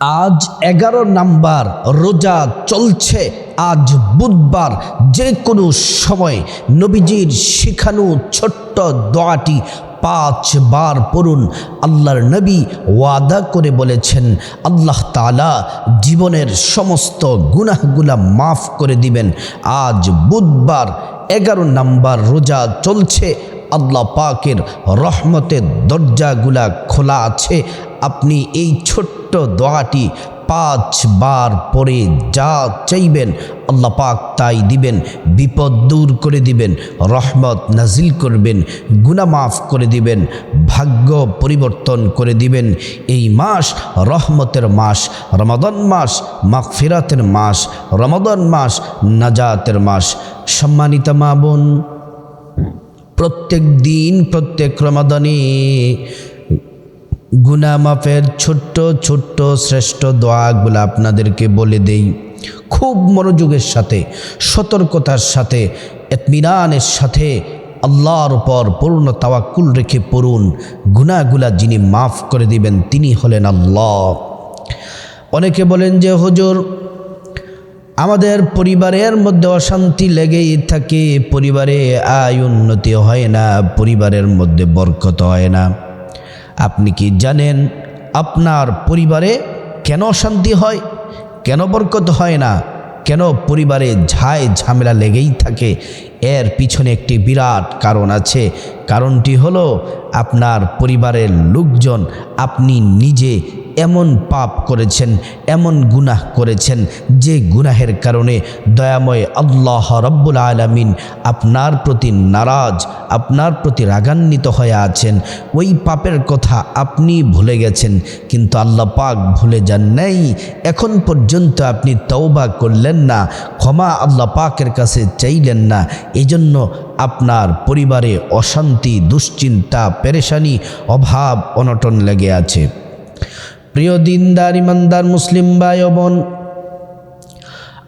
আজ এগারো নাম্বার রোজা চলছে। আজ বুধবার যে কোনো সময় নবীজির শিখানো ছোট্ট দোয়াটি পাঁচবার পড়ুন। আল্লাহর নবী ওয়াদা করে বলেছেন, আল্লাহ তালা জীবনের সমস্ত গুনাহগুলা মাফ করে দিবেন। আজ বুধবার এগারো নাম্বার রোজা চলছে। আল্লাহ পাকের রহমতের দরজাগুলা খোলা আছে। আপনি এই ছোট্ট দোয়াটি পাঁচবার পরে যা চাইবেন আল্লাহ পাক তাই দিবেন, বিপদ দূর করে দিবেন, রহমত নাজিল করবেন গুনা মাফ করে দিবেন, ভাগ্য পরিবর্তন করে দিবেন। এই মাস রহমতের মাস, রমাদন মাস মাগফিরাতের মাস, রমাদন মাস নাজাতের মাস। সম্মানিতা মা বোন, প্রত্যেক দিন, প্রত্যেক রমাদানে গুনা মাফের ছোট্ট ছোট্ট, শ্রেষ্ঠ দোয়াগুলো আপনাদেরকে বলে দেই। খুব মনোযোগের সাথে, সতর্কতার সাথে, এতমিনানের সাথে আল্লাহর উপর পূর্ণ তাওয়াক্কুল রেখে পড়ুন। গুনাগুলা যিনি মাফ করে দিবেন, তিনি হলেন আল্লাহ। অনেকে বলেন যে, হুজুর, আমাদের পরিবারের মধ্যে অশান্তি লেগেই থাকে, পরিবারে আয় উন্নতি হয় না, পরিবারের মধ্যে বরকত হয় না। আপনি কি জানেন আপনার পরিবারে কেন অশান্তি হয়? কেন বরকত হয় না? কেন পরিবারে ঝায় ঝামেলা লেগেই থাকে? এর পিছনে একটি বিরাট কারণ আছে। কারণটি হলো আপনার পরিবারের লোকজন আপনি নিজে এমন পাপ করেছেন, এমন গুনাহ করেছেন, যে গুনাহের কারণে দয়াময় আল্লাহ রব্বুল আলমিন আপনার প্রতি নারাজ, আপনার প্রতি রাগান্বিত হয়ে আছেন। ওই পাপের কথা আপনি ভুলে গেছেন, কিন্তু আল্লাহ পাক ভুলে যান নাই। এখন পর্যন্ত আপনি তওবা করলেন না, ক্ষমা আল্লাহ পাকের কাছে চাইলেন না। এজন্য আপনার পরিবারে অশান্তি, দুশ্চিন্তা, পেরেশানি, অভাব, অনটন লেগে আছে। প্রিয় দিনদার, ইমানদার, মুসলিম ভাই বোন,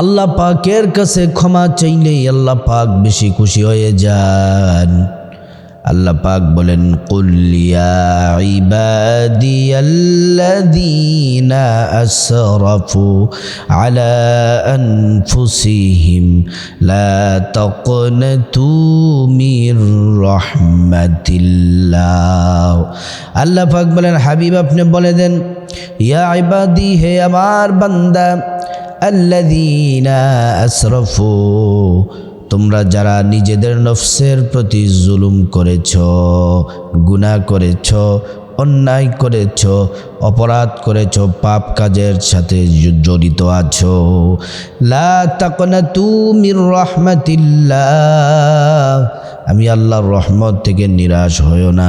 আল্লাহ পাকের কাছে ক্ষমা চাইলেই আল্লাহ পাক বেশি খুশি হয়ে যান। আল্লাহ পাক বলেন কুলিয়া ইবাদিয়াল্লাযীনা আসরাফু আলা আনফুসিহিম, লা তাকনাতু মির রাহমাতিল্লাহ। আল্লাহ পাক বলেন, হাবিব, আপনি বলে দেন, ইয়া ইবাদি, হে আমার বান্দা, আল্লাযীনা আসরাফু তোমরা যারা নিজেদের নফসের প্রতি জুলুম করেছ, গুনাহ করেছ, অন্যায় করেছ, অপরাধ করেছ, পাপ কাজের সাথে জড়িত আছো, লা আমি আল্লাহর রহমত থেকে নিরাশ হয়েও না।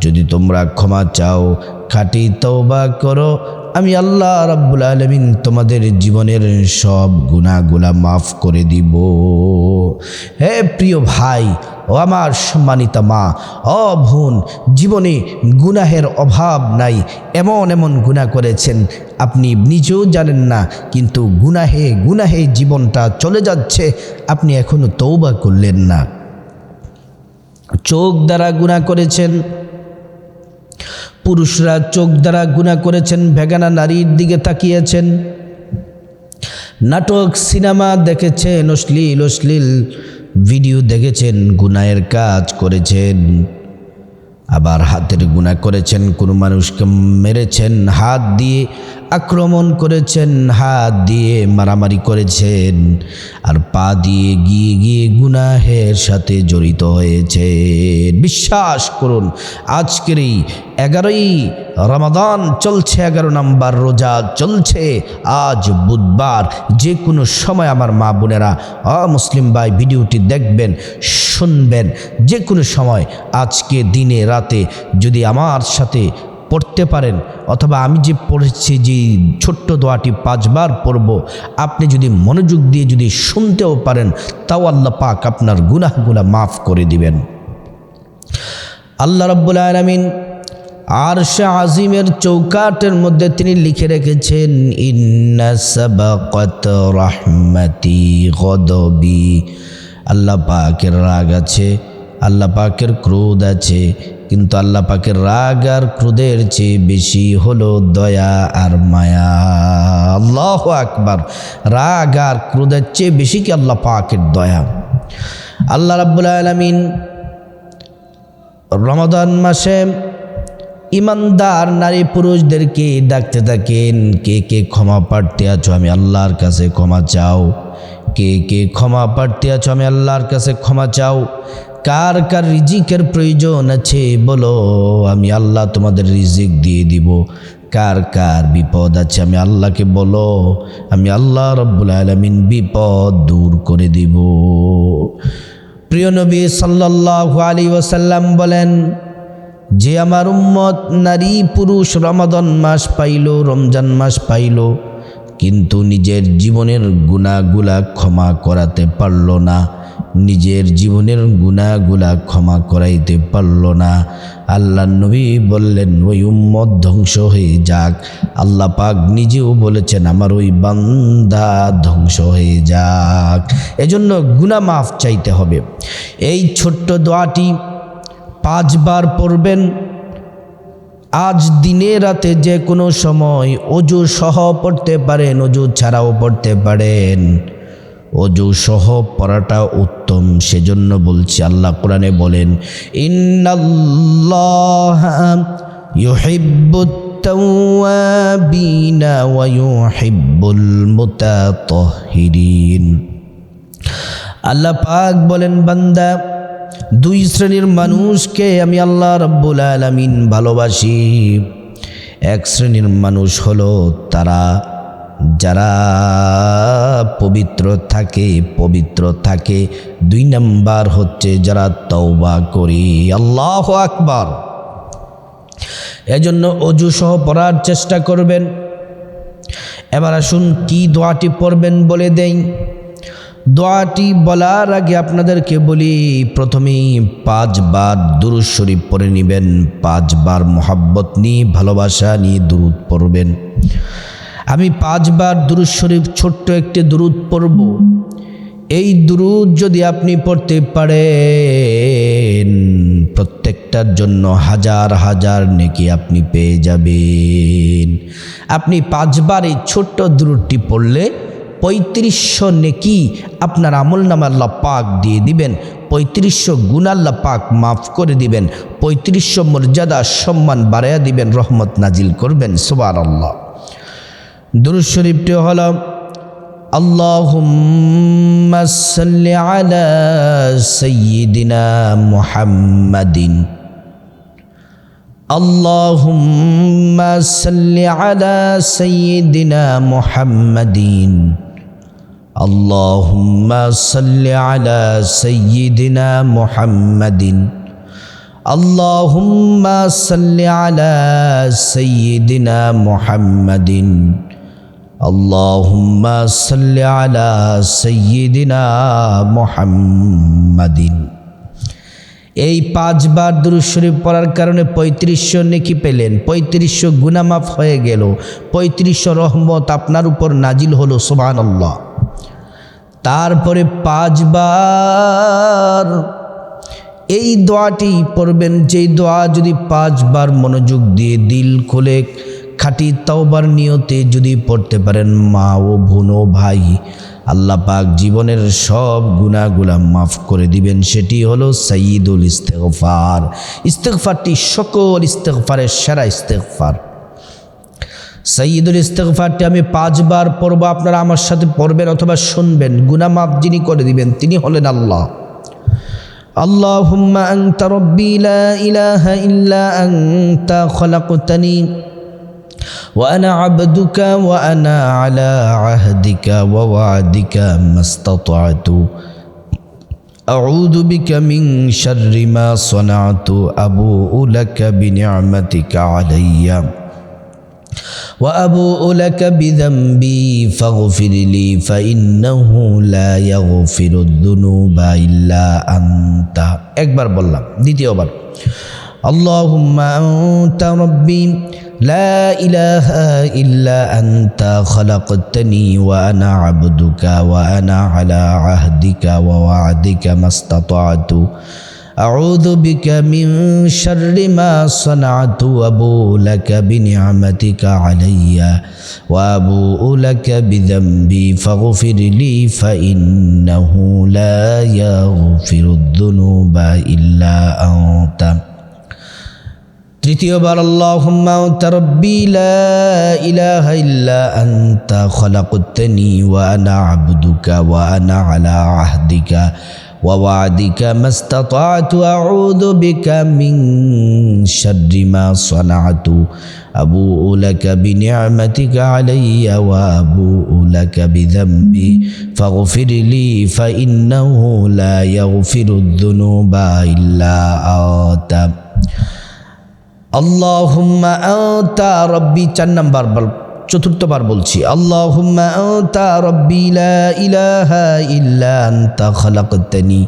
যদি তোমরা ক্ষমা চাও, খাঁটি তওবা করো আমি আল্লাহ রাব্বুল আলমিন তোমাদের জীবনের সব গুণাগুলা মাফ করে দিব। হে প্রিয় ভাই, ও আমার সম্মানিতা মা, ও বোন, জীবনে গুনাহের অভাব নাই, এমন এমন গুনাহ করেছেন, আপনি নিজেও জানেন না, কিন্তু গুনাহে গুনাহে জীবনটা চলে যাচ্ছে, আপনি এখনও তৌবা করলেন না। চোখ দ্বারা গুনাহ করেছেন পুরুষরা চোখ দ্বারা গুণা করেছেন ভেগানা নারীর দিকে তাকিয়েছেন। নাটক, সিনেমা দেখেছেন, অশ্লীল অশ্লীল ভিডিও দেখেছেন গুনায়ের কাজ করেছেন। আবার হাতের গুণা করেছেন, কোনো মানুষকে মেরেছেন, হাত দিয়ে আক্রমণ করেছেন, হাত দিয়ে মারামারি করেছেন, আর পা দিয়ে গিয়ে গিয়ে গুনাহের সাথে জড়িত হয়েছে বিশ্বাস করুন, আজকের এই এগারোই রমাদান চলছে, এগারো নাম্বার রোজা চলছে। আজ বুধবার যে কোনো সময় আমার মা বোনেরা মুসলিম ভাই, ভিডিওটি দেখবেন, শুনবেন। যে কোনো সময় আজকে দিনে রাতে যদি আমার সাথে পড়তে পারেন অথবা আমি যে পড়েছি, যে ছোট্ট দোয়াটি পাঁচবার পড়ব, আপনি যদি মনোযোগ দিয়ে যদি শুনতেও পারেন, তাও আল্লাহ পাক আপনার গুনাহগুলা মাফ করে দিবেন। আল্লাহ রব্বুল আলমিন আর সে আজিমের চৌকাটের মধ্যে তিনি লিখে রেখেছেন, ইন্না সাবাকাত রাহমাতি গদবি। আল্লাহ পাকের রাগ আছে, আল্লাহ পাকের ক্রোধ আছে কিন্তু আল্লাহ পাকের রাগ আর ক্রোধের চেয়ে বেশি হলো দয়া আর মায়া। আল্লাহ আকবার। রাগ আর ক্রোধের চেয়ে বেশি কি আল্লাহ পাকের দয়া? আল্লাহ রাব্বুল আলমিন রমাদান মাসে ইমানদার নারী পুরুষদেরকে ডাকতে থাকেন, কে কে ক্ষমা প্রার্থী আছো? আমি আল্লাহর কাছে ক্ষমা চাও। কে কে ক্ষমা প্রার্থী আছো? আমি আল্লাহর কাছে ক্ষমা চাও। কার কার রিজিকের প্রয়োজন আছে? বলো, আমি আল্লাহ তোমাদের রিজিক দিয়ে দিব। কার কার বিপদ আছে আমি আল্লাহকে বলো। আমি আল্লাহ রব্বুল আলমিন বিপদ দূর করে দিব। প্রিয় নবী সাল্লাল্লাহু আলী ওসাল্লাম বলেন, যে আমার উম্মত নারী পুরুষ রমাদন মাস পাইল, রমজান মাস পাইল কিন্তু নিজের জীবনের গুণাগুলা ক্ষমা করাতে পারল না। নিজের জীবনের গুণাগুলা ক্ষমা করাইতে পারল না। আল্লাহ নবী বললেন, ওই উম্মত ধ্বংস হয়ে যাক। আল্লাহ পাক নিজেও বলেছেন, আমার ওই বান্দা ধ্বংস হয়ে যাক। এজন্য গুণা মাফ চাইতে হবে। এই ছোট্ট দোয়াটি পাঁচবার পড়বেন। আজ দিনে রাতে যে কোনো সময় অজু সহ পড়তে পারেন, অজু ছাড়াও পড়তে পারেন। অজু সহ পড়াটা উত্তম, সেজন্য বলছি, আল্লাহ কোরআনে বলেন, ইন্নাল্লাহ ওয়া আল্লাহ পাক বলেন, বান্দা দুই শ্রেণির মানুষকে আমি আল্লাহ রব্বুল আলমিন ভালোবাসি। এক শ্রেণির মানুষ হলো তারা, যারা পবিত্র থাকে পবিত্র থাকে। দুই নাম্বার হচ্ছে যারা তওবা করি। আল্লাহ আকবার। এজন্য অজু সহ পড়ার চেষ্টা করবেন। এবার আসুন কি দোয়াটি পড়বেন বলে দেই। দোয়াটি বলার আগে আপনাদেরকে বলি, প্রথমেই পাঁচবার দুরুদ শরীফ পড়ে নেবেন, পাঁচবার মোহাব্বত নিয়ে, ভালোবাসা নিয়ে দুরুদ পড়বেন। আমি পাঁচবার দুরুদ শরীফ, ছোট্ট একটি দুরুদ পড়ব। এই দুরুদ যদি আপনি পড়তে পারেন, প্রত্যেকটার জন্য হাজার হাজার নেকি আপনি পেয়ে যাবেন। আপনি পাঁচবার এই ছোট্ট দুরুদটি পড়লে পঁয়ত্রিশশো নেকি আপনার আমল নামা আল্লাহ দিয়ে দিবেন। পঁয়ত্রিশশো গুণাল্লা পাক মাফ করে দিবেন। পঁয়ত্রিশশো মর্যাদা, সম্মান বাড়াইয়া দিবেন, রহমত নাজিল করবেন। সুবার আল্লাহ দুরুজ শরীফটি হল, আল্লাহুম্মা সাল্লি আলা সাইয়্যিদিনা মুহাম্মাদিন। আল্লাহুম্মা সাল্লি আলা اللهم صل على سيدنا محمد اللهم صل على سيدنا محمد اللهم صل على سيدنا محمد এই পাঁচবার দুরুদ শরীফ পড়ার কারণে পঁয়ত্রিশশো নেকি পেলেন পঁয়ত্রিশশো গুনামাফ হয়ে গেল পঁয়ত্রিশশো রহমত আপনার উপর নাজিল হলো সোবান আল্লাহ তারপরে পাঁচবার। এই দোয়াটি পড়বেন, যেই দোয়া যদি পাঁচবার মনোযোগ দিয়ে দিল খুলে, খাটি তাওবার নিয়তে যদি পড়তে পারেন, মা ও বোন ও ভাই, আল্লাহ পাক জীবনের সব গুণাগুলা মাফ করে দিবেন। সেটি হলো সঈদুল ইস্তেগফার। ইস্তেগফারটি সকল ইস্তেগফারের সেরা ইস্তেগফার। সঈদুল ইস্তেগফারটি আমি পাঁচবার পড়বো আপনারা আমার সাথে পড়বেন অথবা শুনবেন গুনা মাফ যিনি করে দিবেন তিনি হলেন আল্লাহ اللهم أنت ربي لا إله إلا أنت خلقتني وأنا عبدك وأنا على عهدك ووعدك ما استطعت أعوذ بك من شر ما صنعت أبوء لك بنعمتك عليّ وأبوء لك بذنبي فاغفر لي فإنه لا يغفر الذنوب إلا أنت একবার বললাম দ্বিতীয়বার اللهم أنت ربي لا إله إلا أنت خلقتني وأنا عبدك وأنا على عهدك ووعدك ما استطعت أعوذ بك من شر ما صنعت وأبو لك بنعمتك علي وأبوء لك بذنبي فاغفر لي فإنه لا يغفر الذنوب إلا أنت তৃতীয়বার আল্লাহুম্মা আনতা রাব্বি লা ইলাহা ইল্লা আনতা খলাকতানি ওয়া আনা আবদুকা ওয়া আনা আলা আহদিকা ওয়াদিকা মাস্তাতাতু আউযু বিকা মিন শাররি মা সানাতু আবুউ লাকা বিনি'মাতিকা আলাইয়া ওয়া আবুউ লাকা বিযামবি ফাগফির লি ফাইন্নাহু লা ইয়াগফিরু যুনুবা ইল্লা আনতা আল্লাহুম্মা আতা রব্বি চার নাম্বার বল চতুর্থবার বলছি, আল্লাহুম্মা আতা রব্বি লা ইলাহা ইল্লা আনতা খালাকতানি,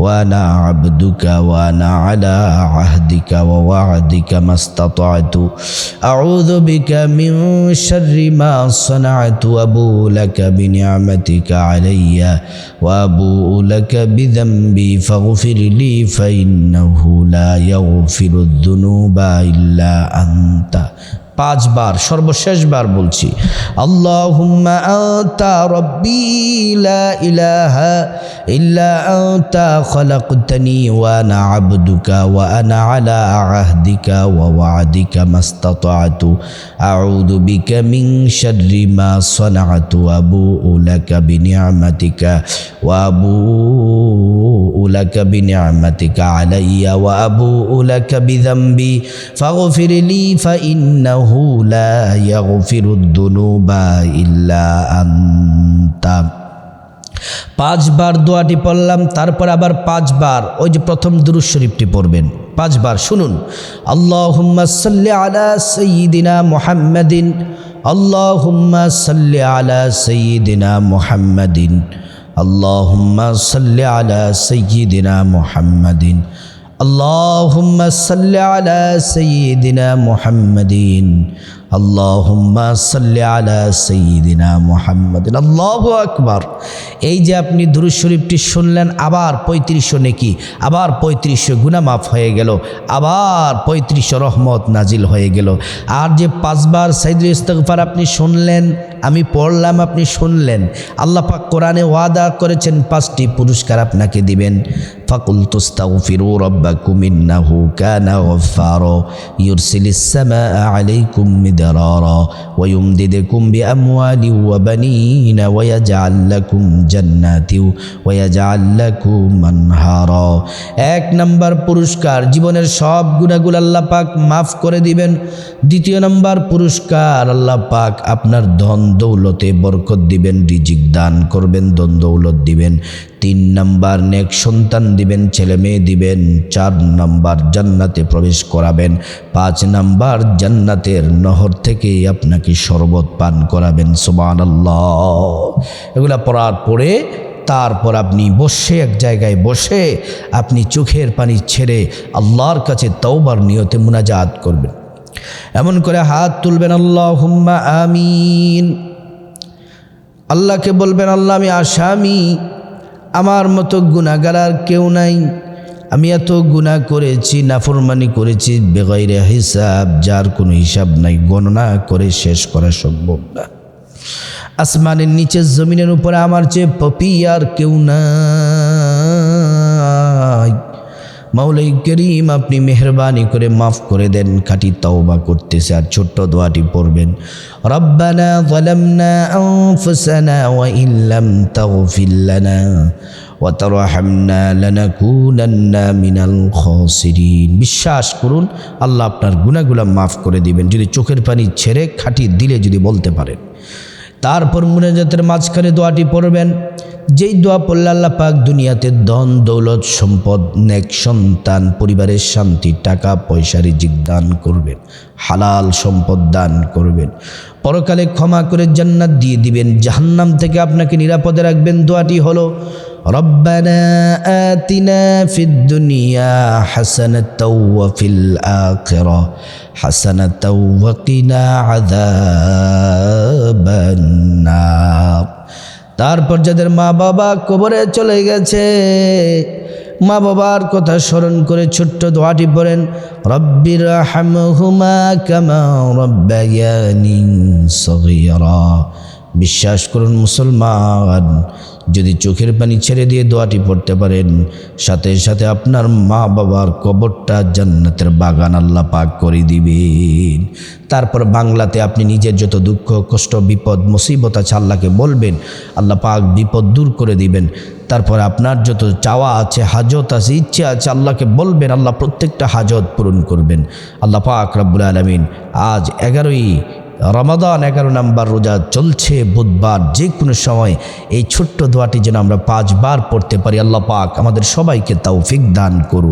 ওয়া আনা আবদুকা ওয়া আনা আলা আহদিকা ওয়া ওয়া'দিকা মাস্তাতা'তু, আউযু বিকা মিন শাররি মা সানা'তু আবু লাকা বিনি'মাতিকা আলাইয়া, ওয়া আবু লাকা বিযামবি ফাগফির লি, ফাইন্নাহু লা ইয়াগফিরু যুনুবা ইল্লা আনতা পাঁচবার, সর্বশেষবার বলছি, আল্লাহুম্মা আতা রব্বি লা ইলাহা ইল্লা আনতা খলাকতানি ওয়া আনা আবদুকা ওয়া আনা আলা আহদিকা ওয়া ওয়াদিকা মাস্তাতাতু। আউযু বিকা মিন শাররি মা সানাতু আবুউ লাকা বিনি'মাতিকা ওয়া আবুউ লাকা বিনি'মাতিকা আলাইয়া ওয়া আবুউ লাকা বিযামবি। ফাগফির লি ফাইন্নাহু লা ইয়াগফিরুদ দুনুবা ইল্লা আনতা। পাঁচবার দোয়াটি পড়লাম, তারপর আবার পাঁচবার, ওই যে প্রথম দুরুজ শরীফটি পড়বেন। পাঁচবার, শুনুন। আল্লাহুম্মা সাল্লি আলা সাইয়্যিদিনা মুহাম্মাদিন। আল্লাহুম্মা সাল্লি আলা সাইয়্যিদিনা মুহাম্মাদিন। আল্লাহুম্মা সাল্লি আলা সাইয়্যিদিনা মুহাম্মাদিন। اللهم صل على سيدنا محمد اللهم صل على سيدنا محمد আল্লাহু আকবার এই যে আপনি দুরুদ শরীফটি শুনলেন আবার পঁয়ত্রিশশো নেকি আবার পঁয়ত্রিশশো গুনাহ মাফ হয়ে গেল আবার পঁয়ত্রিশশো রহমত নাজিল হয়ে গেল আর যে পাঁচবার সাইদুল ইস্তগফার আপনি শুনলেন আমি পড়লাম আপনি শুনলেন আল্লাহ পাক কোরআনে ওয়াদা করেছেন পাঁচটি পুরস্কার আপনাকে দিবেন কানা গফফারা, ইউরসিলিস সামাআ আলাইকুম মিদরারা, ওয়া ইউমদিদুকুম বিআমওয়ালিন ওয়া বানিনা, ওয়া ইয়াজআল লাকুম জান্নাতিন ওয়া ইয়াজআল লাকুম আনহারা। এক নাম্বার পুরস্কার, জীবনের সব গুনাহগুলো আল্লাহ পাক মাফ করে দিবেন। দ্বিতীয় নাম্বার পুরস্কার, আল্লাহ পাক আপনার ধন দৌলতে বরকত দিবেন, রিজিক দান করবেন, ধন দৌলত দিবেন। তিন নাম্বার, নেক সন্তান দিবেন, ছেলে মেয়ে দিবেন, চার নাম্বার জান্নাতে প্রবেশ করাবেন, পাঁচ নাম্বার জান্নাতের নহর থেকে আপনাকে শরবত পান করাবেন সুবান আল্লাহ এগুলা পড়ার পরে তারপর আপনি বসে, এক জায়গায় বসে আপনি চোখের পানি ছেড়ে আল্লাহর কাছে তওবার নিয়তে মুনাজাত করবেন। এমন করে হাত তুলবেন আল্লাহ হুম্মা আমিন। আল্লাহকে বলবেন, আল্লাহ আমি আসামি। আমার মতো গুণাগার আর কেউ নাই। আমি এত গুণা করেছি, নাফরমানি করেছি বেগৈরে হিসাব, যার কোনো হিসাব নাই, গণনা করে শেষ করা সম্ভব না। আসমানের নিচে জমিনের উপরে আমার চেয়ে পপি আর কেউ নাই। মাওলাই করিম আপনি মেহরবানি করে মাফ করে দেন, খাটি তওবা করতেছে আর ছোট্ট দোয়াটি পড়বেন। রব্বানা আনফুসানা ওয়া ইল্লাম তাগফির লানা ওয়া তারহামনা লানাকুনান্না মিনাল খাসিরিন। বিশ্বাস করুন, আল্লাহ আপনার গুনাহগুলো মাফ করে দিবেন। যদি চোখের পানি ছেড়ে, খাটি দিলে যদি বলতে পারেন। তারপর মুনাজাতের মাঝখানে দোয়াটি পড়বেন। যেই দোয়া পড়লে আল্লাহ পাক দুনিয়াতে ধন, দৌলত, সম্পদ, নেক সন্তান, পরিবারের শান্তি, টাকা, পয়সা, রিজিক করবেন। হালাল সম্পদ দান করবেন। পরকালে ক্ষমা করে জান্নাত দিয়ে দিবেন জাহান্নাম থেকে আপনাকে নিরাপদে রাখবেন দোয়াটি হলো ربنا آتنا في الدنيا حسنة وفي الآخرة حسنة وقنا عذاب النار তারপর যাদের মা বাবা কবরে চলে গেছে মা বাবার কথা স্মরণ করে ছোট্ট দোয়াটি পড়েন রব্বির কামা বিশ্বাস করুন মুসলমান। যদি চোখের পানি ছেড়ে দিয়ে দোয়াটি পড়তে পারেন, সাথে সাথে আপনার মা বাবার কবরটা জান্নাতের বাগান আল্লাহ পাক করে দিবেন। তারপর বাংলাতে আপনি নিজের যত দুঃখ, কষ্ট, বিপদ, মুসিবত আছে আল্লাহকে বলবেন, আল্লাহ পাক বিপদ দূর করে দিবেন। তারপর আপনার যত চাওয়া আছে, হাজত আছে, ইচ্ছে আছে, আল্লাহকে বলবেন, আল্লাহ প্রত্যেকটা হাজত পূরণ করবেন। আল্লাহ পাক রব্বুল আলমিন আজ এগারোই রমাদান এগারো নাম্বার রোজা চলছে, বুধবার যে কোনো সময় এই ছোট্ট দোয়াটি যেন আমরা পাঁচবার পড়তে পারি। আল্লাহ পাক আমাদের সবাইকে তাও দান করুন।